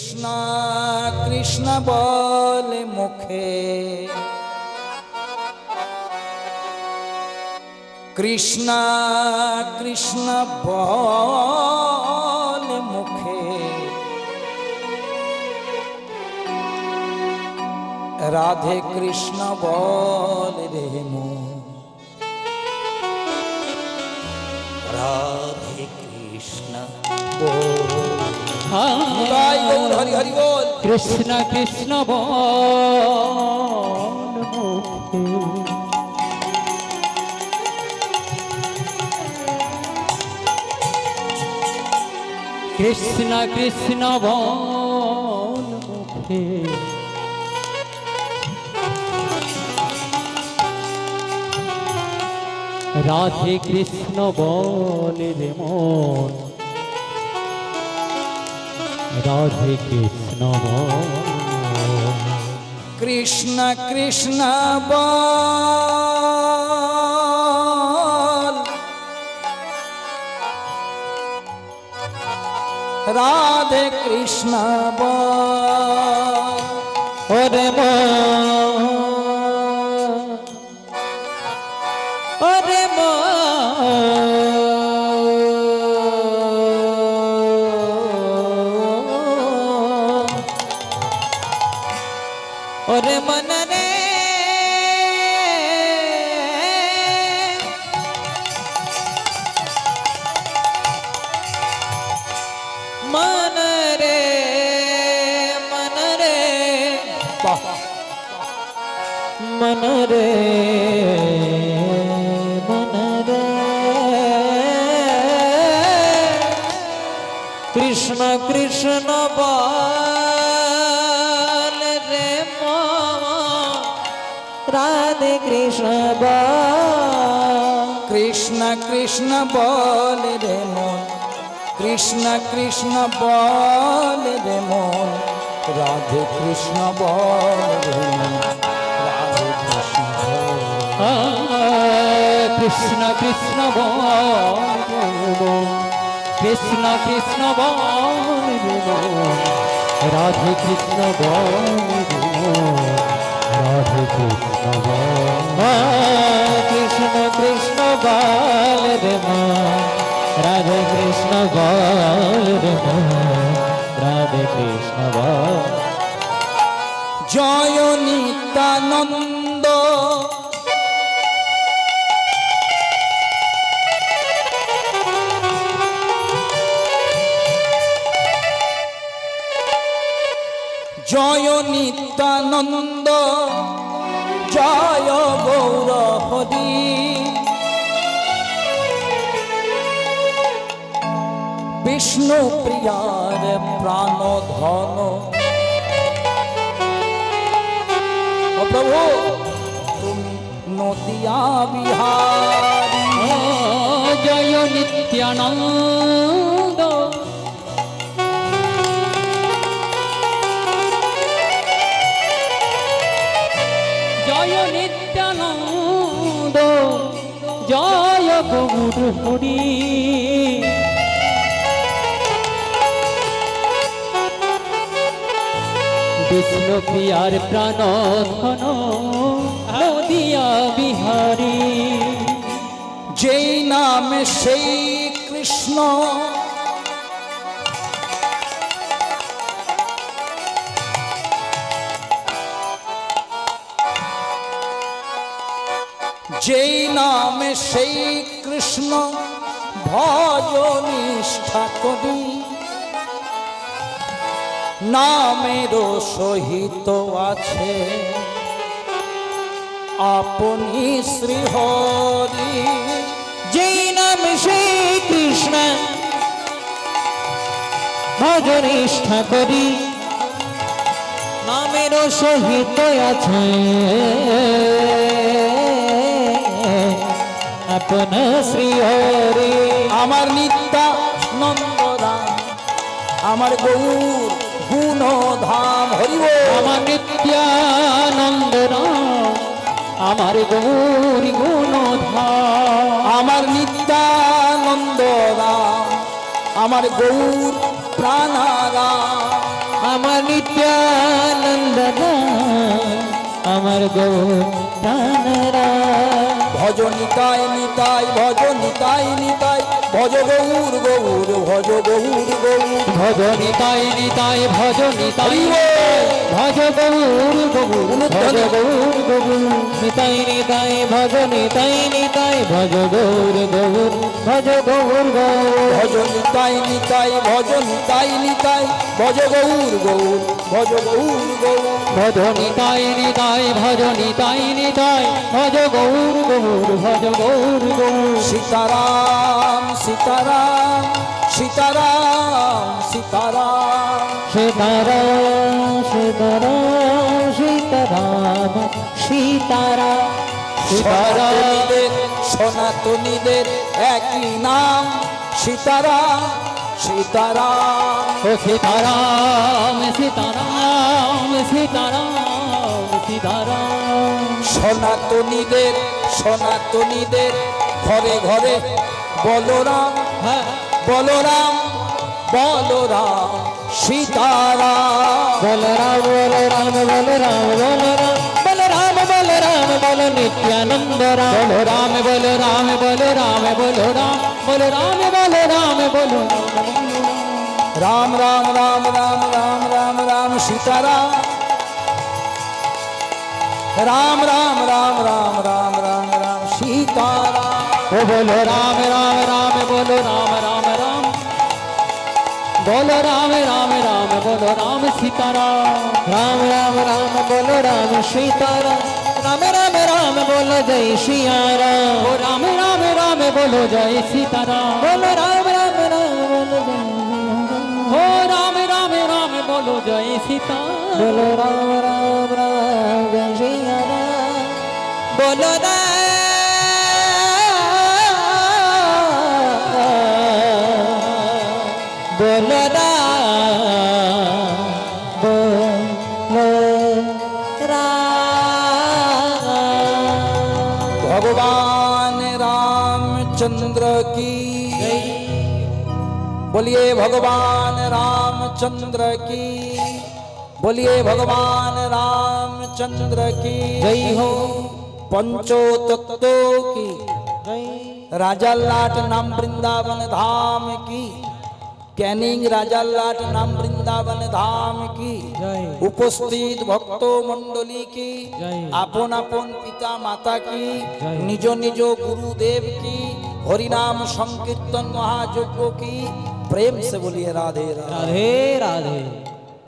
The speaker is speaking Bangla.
কৃষ্ণ কৃষ্ণ বলে মুখে। কৃষ্ণ কৃষ্ণ বলে মুখে। রাধে কৃষ্ণ বল রে রাধে কৃষ্ণ বল কৃষ্ণ কৃষ্ণ কৃষ্ণ কৃষ্ণ মুখে রাধে কৃষ্ণ বল রে মন। রাধে কৃষ্ণ। কৃষ্ণ কৃষ্ণ রাধে কৃষ্ণ বল। ওরে ওরে মন রে মন রে মন রে মন রে মন রে কৃষ্ণ কৃষ্ণ বল। কৃষ্ণ কৃষ্ণ কৃষ্ণ বল রে মন, কৃষ্ণ কৃষ্ণ বল রে মন, রাধে কৃষ্ণ বল রে মন, রাধে কৃষ্ণ কৃষ্ণ কৃষ্ণ বল কৃষ্ণ কৃষ্ণ বল রাধে কৃষ্ণ বল রাধে কৃষ্ণ কৃষ্ণ কৃষ্ণ বল রে মা রাধে কৃষ্ণ বল রে মা জয় নিত্যানন্দ। জয় নিত্যানন্দ জয় গৌর হরি। বিষ্ণু প্রিয়ার প্রাণ ধন। প্রভু নদিয়া বিহারী। জয় নিত্যানন্দ। বিষ্ণু প্রিয়ার প্রাণ ধন, নদিয়া বিহারী। যেই নামে সেই কৃষ্ণ। যেই নামে সেই কৃষ্ণ ভজ নিষ্ঠা করি নামেরও সহিত আছে। আপনি শ্রীহরি, যেই নাম সেই কৃষ্ণ ভজনিষ্ঠা করি। নামের সহিত আছে। আপন শ্রী হরি আমার নিত্যানন্দরাম আমার গৌর গুণ ধাম হরিব আমার নিত্যানন্দ আমার গৌর গুণ ধাম আমার নিত্যানন্দ আমার গৌর প্রাণারাম। আমার নিত্যানন্দ আমার গৌর প্রাণারাম। ভজনিতায় নিতাই ভজনিতায় নিতাই। ভজ গৌর গৌর ভজ গৌর। গৌর ভজ নিতাই নিতাই ভজ নিতাই। ভজ গৌর গৌর ভজ গৌর গৌর। নিতাই নিতাই ভজ নিতাই নিতাই ভজ গৌর গৌর ভজ গৌর গৌর। ভজ নিতাই নিতাই ভজ নিতাই নিতাই ভজ গৌর গৌর ভজ গৌর গৌর। ভজ নিতাই নিতাই ভজ নিতাই নিতাই ভজ গৌর গৌর ভজ গৌর গৌর। সীতারাম সীতারাম সীতারাম সীতারাম। সীতারাম সীতারাম সীতারাম সীতারাম সীতারাম। সনাতনীদের একই নাম সীতারাম। সীতারাম। ও সীতারাম সীতারাম সীতারাম সীতারাম। সনাতনীদের সনাতনীদের ঘরে ঘরে বলরাম হ্যাঁ। বলরাম বলরাম সীতারাম। বলরাম বলরাম বলরাম বলরাম বলরাম বল নিত্যানন্দ রাম বলরাম বলরাম বলরাম বলরাম বলরাম বলরাম বলরাম রাম রাম রাম রাম রাম রাম রাম সীতারাম রাম রাম রাম রাম রাম রাম রাম সীতারাম ও বলো রাম রাম রাম বলো রাম রাম রাম বলো রাম রাম রাম বলো রাম সীতারাম রাম রাম রাম বলো রাম সীতারাম রাম রাম রাম বলো জয় সিয়া রাম রাম রাম রাম বলো জয় সীতারাম। বলো রাম রাম রাম বলো জয় ও রাম রাম রাম বলো জয় সীতা বলো রাম রাম রাম জয় রাম বলো বলরা रामचंद्र की। बोलिए भगवान रामचंद्र की। बोलिए भगवान रामचंद्र की। जय हो। पंचो तत्वों की। राजा लाट नाम वृंदावन धाम की। कैनिंग राजा लाट नाम वृंदावन धाम की। उपस्थित भक्तों मंडली की। अपन अपन पिता माता की। निजो निजो गुरुदेव की। হরিনাম সংকীর্তন মহাযজ্ঞ কি? প্রেম সে বলিয়ে রাধে রাধে। রাধে